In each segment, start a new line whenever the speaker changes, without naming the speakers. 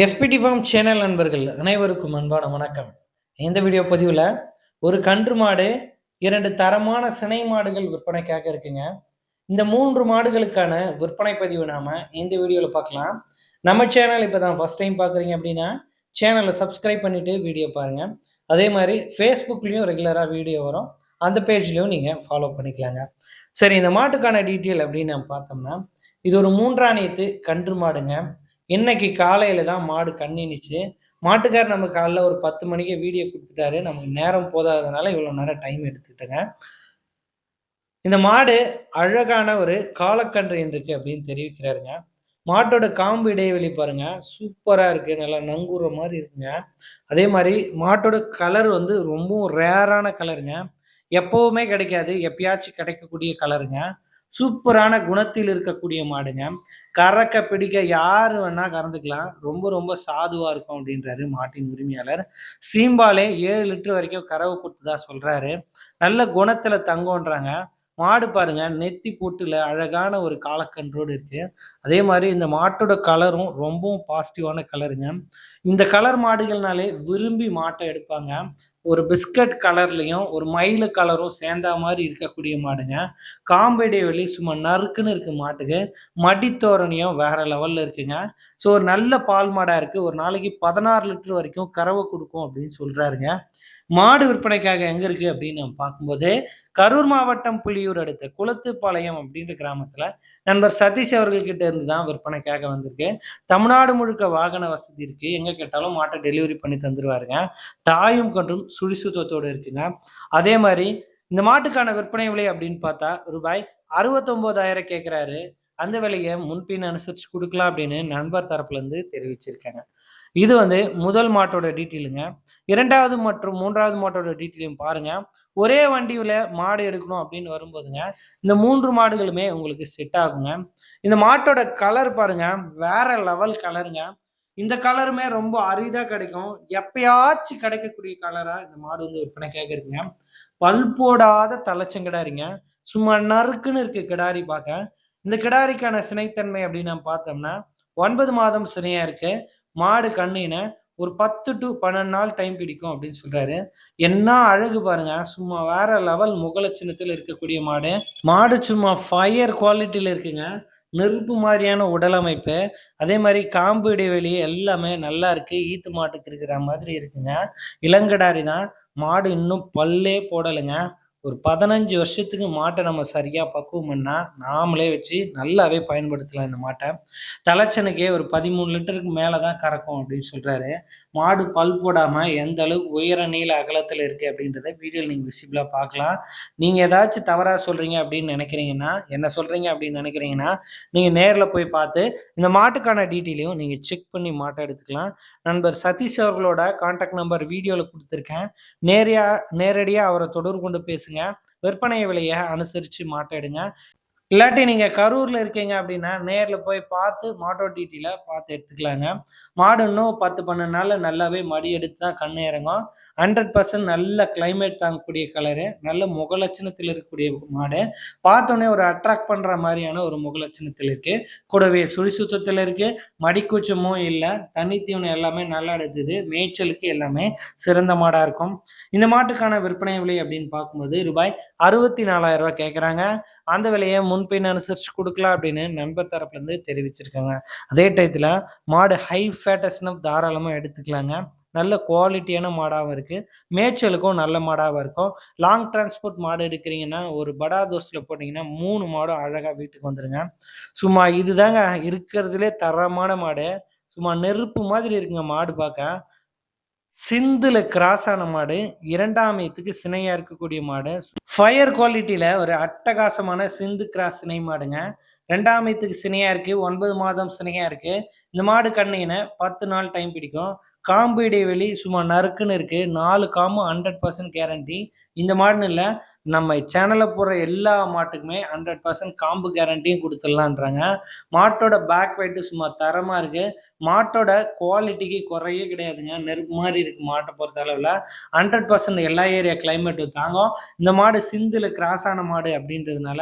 SPD form channel நண்பர்கள் அனைவருக்கும் அன்பான வணக்கம். இந்த வீடியோ பதிவில் ஒரு கன்று மாடு இரண்டு தரமான சினை மாடுகள் விற்பனைக்காக இருக்குங்க. இந்த மூன்று மாடுகளுக்கான விற்பனை பதிவு நாம் இந்த வீடியோவில் பார்க்கலாம். நம்ம சேனல் இப்போ தான் ஃபஸ்ட் டைம் பார்க்குறீங்க அப்படின்னா சேனலை சப்ஸ்கிரைப் பண்ணிவிட்டு வீடியோ பாருங்கள் அதே மாதிரி ஃபேஸ்புக்லேயும் ரெகுலராக வீடியோ வரும். அந்த பேஜ்லேயும் நீங்கள் ஃபாலோ பண்ணிக்கலாங்க. சரி இந்த மாட்டுக்கான டீட்டெயில் அப்படின்னு நம்ம பார்த்தோம்னா இது ஒரு மூன்றாணியத்து கன்று மாடுங்க. இன்னைக்கு காலையில் தான் மாடு கண்ணினுச்சு. மாட்டுக்கார் நம்ம காலைல ஒரு பத்து மணிக்கு வீடியோ கொடுத்துட்டாரு. நமக்கு நேரம் போதாததுனால இவ்வளோ நேரம் டைம் எடுத்துக்கிட்டேங்க. இந்த மாடு அழகான ஒரு காலக்கன்று இருக்கு அப்படின்னு தெரிவிக்கிறாருங்க. மாட்டோட காம்பு இடைவெளி பாருங்க. சூப்பரா இருக்கு. நல்லா நங்குற மாதிரி இருக்குங்க. அதே மாதிரி மாட்டோட கலர் வந்து ரொம்பவும் ரேரான கலருங்க எப்பவுமே கிடைக்காது. எப்பயாச்சும் கிடைக்கக்கூடிய கலருங்க சூப்பரான குணத்தில் இருக்கக்கூடிய மாடுங்க. கறக்க பிடிக்க யார் வேணா கறந்துக்கலாம். ரொம்ப ரொம்ப சாதுவாக இருக்கும் அப்படின்றாரு மாட்டின் உரிமையாளர். சீம்பாலே ஏழு லிட்டர் வரைக்கும் கறவை கொடுத்ததா சொல்கிறாரு நல்ல குணத்தில் தங்கோன்றாங்க மாடு பாருங்க நெத்தி பூட்டில் அழகான ஒரு காலக்கன்றோடு இருக்கு. அதே மாதிரி இந்த மாட்டோட கலரும் ரொம்பவும் பாசிட்டிவான கலருங்க இந்த கலர் மாடுகள்னாலே விரும்பி மாட்டை எடுப்பாங்க. ஒரு பிஸ்கட் கலர்லையும் ஒரு மயில கலரும் சேர்ந்தா மாதிரி இருக்கக்கூடிய மாடுங்க. காம்பு இடைவெளி சும்மா நறுக்குன்னு இருக்கு மாட்டுக்கு மடித்தோரணியும் வேற லெவல்ல இருக்குங்க. ஸோ ஒரு நல்ல பால் மாடாக இருக்கு. ஒரு நாளைக்கு பதினாறு லிட்டர் வரைக்கும் கறவை கொடுக்கும் அப்படின்னு சொல்றாருங்க. மாடு விற்பனைக்காக எங்க இருக்கு அப்படின்னு நம்ம பார்க்கும்போது கரூர் மாவட்டம் புலியூர் அடுத்த குளத்துப்பாளையம் அப்படின்ற கிராமத்துல நண்பர் சதீஷ் அவர்கள்கிட்ட இருந்து தான் விற்பனைக்காக வந்திருக்கு. தமிழ்நாடு முழுக்க வாகன வசதி இருக்கு. எங்க கேட்டாலும் மாட்டை டெலிவரி பண்ணி தந்துருவாருங்க. தாயும் கொன்றும் சுழிசுத்தத்தோடு இருக்குங்க. அதே மாதிரி இந்த மாட்டுக்கான விற்பனை விலை அப்படின்னு பார்த்தா ரூபாய் அறுபத்தொன்பதாயிரம் கேட்குறாரு அந்த விலையை முன்பின் அனுசரிச்சு கொடுக்கலாம் அப்படின்னு நண்பர் தரப்புலேருந்து தெரிவிச்சிருக்காங்க. இது வந்து முதல் மாட்டோட டீட்டெயிலுங்க. இரண்டாவது மற்றும் மூன்றாவது மாட்டோட டீட்டெயிலையும் பாருங்க. ஒரே வண்டியில மாடு எடுக்கணும் அப்படின்னு வரும்போதுங்க இந்த மூன்று மாடுகளுமே உங்களுக்கு செட் ஆகுங்க. இந்த மாட்டோட கலர் பாருங்க வேற லெவல் கலருங்க இந்த கலருமே ரொம்ப அரிதா கிடைக்கும். எப்பயாச்சும் கிடைக்கக்கூடிய கலரா இந்த மாடு வந்து விற்பனைக்காக இருக்குங்க பல் போடாத தலைச்சங்கிடாரிங்க சும்மா நறுக்குன்னு இருக்கு கிடாரி பார்க்க. இந்த கிடாரிக்கான சினைத்தன்மை அப்படின்னு நம்ம பார்த்தோம்னா ஒன்பது மாதம் சினையா இருக்கு. மாடு கண்ணின ஒரு பத்து டு பன்னெண்டு நாள் டைம் பிடிக்கும் அப்படின்னு சொல்றாரு. என்ன அழகு பாருங்க. சும்மா வேற லெவல் முகல சின்னத்தில் இருக்கக்கூடிய மாடு. மாடு சும்மா ஃபயர் குவாலிட்டியில் இருக்குங்க. நெருப்பு மாதிரியான உடலமைப்பு அதே மாதிரி காம்பு இடைவெளி எல்லாமே நல்லா இருக்கு. ஈத்து மாட்டுக்கு இருக்கிற மாதிரி இருக்குங்க. இளங்கடாரி தான். மாடு இன்னும் பல்லே போடலைங்க. ஒரு பதினஞ்சு வருஷத்துக்கு மாட்டை நம்ம சரியாக பக்குவம் பண்ணால் நாமளே வச்சு நல்லாவே பயன்படுத்தலாம் இந்த மாட்டை. தலைச்சனுக்கே ஒரு பதிமூணு லிட்டருக்கு மேலே தான் கறக்கும் அப்படின்னு சொல்கிறாரு மாடு பல் போடாமல் எந்த அளவுக்கு உயர நீள அகலத்தில் இருக்குது அப்படின்றத வீடியோவில் நீங்கள் விசிபிளாக பார்க்கலாம். நீங்கள் ஏதாச்சும் தவறாக சொல்கிறீங்க அப்படின்னு நினைக்கிறீங்கன்னா என்ன சொல்கிறீங்க அப்படின்னு நினைக்கிறீங்கன்னா நீங்கள் நேரில் போய் பார்த்து இந்த மாட்டுக்கான டீட்டெயிலையும் நீங்கள் செக் பண்ணி மாட்டை எடுத்துக்கலாம். நண்பர் சதீஷ் அவர்களோட கான்டாக்ட் நம்பர் வீடியோவில் கொடுத்துருக்கேன். நேரியா நேரடியாக அவரை தொடர்பு கொண்டு பேசுங்க. விற்பனை விலையை அனுசரித்து மாட்டேடுங்க இல்லாட்டி நீங்கள் கரூரில் இருக்கீங்க அப்படின்னா நேரில் போய் பார்த்து மாட்டோ டீட்டெயிலை பார்த்து எடுத்துக்கலாங்க. மாடு இன்னும் பத்து பன்னெண்டு நாளில் நல்லாவே மடி எடுத்து தான் கண் இறங்கும். ஹண்ட்ரட் பர்சன்ட் நல்ல கிளைமேட் தாங்கக்கூடிய கலரு நல்ல முகலட்சணத்தில் இருக்கக்கூடிய மாடு. பார்த்தோன்னே ஒரு அட்ராக்ட் பண்ணுற மாதிரியான ஒரு முகலட்சணத்தில் இருக்குது கூடவே சுழி சுத்தத்தில் இருக்குது மடிக்கூச்சமும் இல்லை. தண்ணி தீவனம் எல்லாமே நல்லா எடுத்துது மேய்ச்சலுக்கு எல்லாமே சிறந்த மாடாக இருக்கும். இந்த மாட்டுக்கான விற்பனை விலை அப்படின்னு பார்க்கும்போது ரூபாய் அறுபத்தி நாலாயிரம் ரூபாய் கேட்குறாங்க அந்த விலையை முன்பின் அனுசரித்து கொடுக்கலாம் அப்படின்னு நண்பர் தரப்புலேருந்து தெரிவிச்சிருக்காங்க. அதே டயத்தில் மாடு ஹை ஃபேட்டஸ்னப் தாராளமாக எடுத்துக்கலாங்க. நல்ல குவாலிட்டியான மாடாகவும் இருக்குது மேய்ச்சலுக்கும் நல்ல மாடாகவும் இருக்கும். லாங் டிரான்ஸ்போர்ட் மாடு எடுக்கிறீங்கன்னா ஒரு படா தோஸ்தில் போட்டிங்கன்னா மூணு மாடும் அழகாக வீட்டுக்கு வந்துடுங்க சும்மா இதுதாங்க இருக்கிறதுலே தரமான மாடு. சும்மா நெருப்பு மாதிரி இருக்குங்க மாடு பார்க்க. சிந்துல கிராஸ் ஆன மாடு இரண்டாம் இடத்துக்கு சினையா இருக்கக்கூடிய மாடு. ஃபயர் குவாலிட்டியில ஒரு அட்டகாசமான சிந்து கிராஸ் சினை மாடுங்க. ரெண்டாம் இடத்துக்கு சினையா இருக்கு ஒன்பது மாதம் சினையா இருக்கு. இந்த மாடு கண்ணின பத்து நாள் டைம் பிடிக்கும். காம்பு இடைவெளி சும்மா நறுக்குன்னு இருக்கு. நாலு காம்பு ஹண்ட்ரட் பர்சன்ட் கேரண்டி இந்த மாடுன்னு இல்லை நம்ம சேனலில் போடுற எல்லா மாட்டுக்குமே ஹண்ட்ரட் பர்சன்ட் காம்பு கேரண்டியும் கொடுத்துடலான்றாங்க. மாட்டோட பேக் வெயிட்டு சும்மா தரமாக இருக்குது மாட்டோட குவாலிட்டிக்கு குறையே கிடையாதுங்க. நெருப்பு மாதிரி இருக்குது மாட்டை பொறுத்த அளவில். ஹண்ட்ரட் பர்சன்ட் எல்லா ஏரியா கிளைமேட்டும் தாங்கும். இந்த மாடு சிந்தில் கிராஸ் ஆன மாடு அப்படின்றதுனால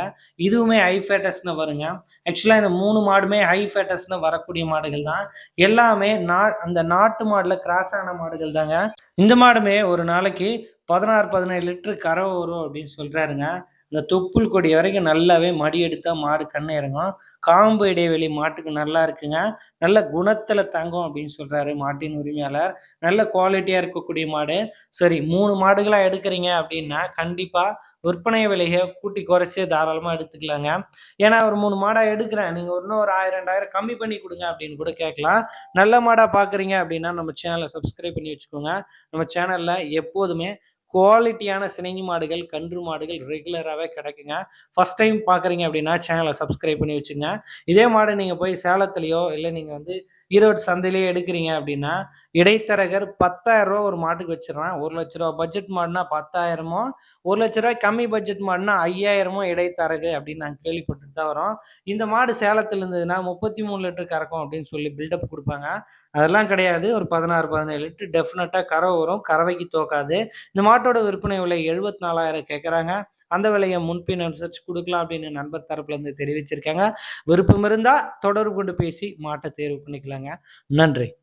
இதுவுமே ஹை ஃபேட்டஸ்னு வருங்க. ஆக்சுவலாக இந்த மூணு மாடுமே ஹை ஃபேட்டஸ்னு வரக்கூடிய மாடுகள் தான். எல்லாமே நா அந்த நாட்டு மாடில் கிராஸ் ஆன மாடுகள் தாங்க. இந்த மாடுமே ஒரு நாளைக்கு பதினாறு பதினேழு லிட்டரு கறவை வரும் அப்படின்னு சொல்கிறாருங்க இந்த தொப்புள் கொடி வரைக்கும் நல்லாவே மடி எடுத்தால் மாடு கண்ணு இறங்கும். காம்பு இடைவெளி மாட்டுக்கு நல்லா இருக்குங்க. நல்ல குணத்தில் தங்கும் அப்படின்னு சொல்கிறாரு மாட்டின் உரிமையாளர். நல்ல குவாலிட்டியாக இருக்கக்கூடிய மாடு. சரி மூணு மாடுகளாக எடுக்கிறீங்க அப்படின்னா கண்டிப்பாக விற்பனை விலையை கூட்டி குறைச்சி தாராளமாக எடுத்துக்கலாங்க. ஏன்னா ஒரு மூணு மாடாக எடுக்கிறேன். நீங்கள் இன்னும் ஒரு ஆயிரம் ரெண்டாயிரம் கம்மி பண்ணி கொடுங்க அப்படின்னு கூட கேட்கலாம். நல்ல மாடாக பார்க்குறீங்க அப்படின்னா நம்ம சேனலை சப்ஸ்கிரைப் பண்ணி வச்சுக்கோங்க. நம்ம சேனலில் எப்போதுமே குவாலிட்டியான சினைங்கி மாடுகள் கன்று மாடுகள் ரெகுலராகவே கிடைக்குங்க. ஃபஸ்ட் டைம் பார்க்குறீங்க அப்படின்னா சேனலை சப்ஸ்கிரைப் பண்ணி வச்சுங்க இதே மாடு நீங்கள் போய் சேலத்துலேயோ இல்லை நீங்கள் வந்து ஈரோடு சந்தையிலேயே எடுக்கிறீங்க அப்படின்னா இடைத்தரகர் பத்தாயிரம் ரூபா ஒரு மாட்டுக்கு வச்சிடறான். ஒரு லட்ச ரூபா பட்ஜெட் மாடுனா பத்தாயிரமோ ஒரு லட்ச ரூபாய் கம்மி பட்ஜெட் மாடுனா ஐயாயிரமோ இடைத்தரகு அப்படின்னு நாங்கள் கேள்விப்பட்டுட்டு தான் வரோம். இந்த மாடு சேலத்தில் இருந்ததுன்னா முப்பத்தி மூணு லிட்டர் கறக்கும் அப்படின்னு சொல்லி பில்டப் கொடுப்பாங்க. அதெல்லாம் கிடையாது. ஒரு பதினாறு பதினேழு லிட்டர் டெஃபினட்டாக கறவை வரும். கறவைக்கு தோக்காது. இந்த மாட்டோட விற்பனை விலை எழுபத்தி நாலாயிரம் கேட்குறாங்க அந்த விலையை முன்பின் அனுசரித்து கொடுக்கலாம் அப்படின்னு நண்பர் தரப்புலேருந்து தெரிவிச்சிருக்காங்க. விருப்பம் இருந்தால் தொடர்பு கொண்டு பேசி மாட்டை தேர்வு பண்ணிக்கலாங்க. நன்றி.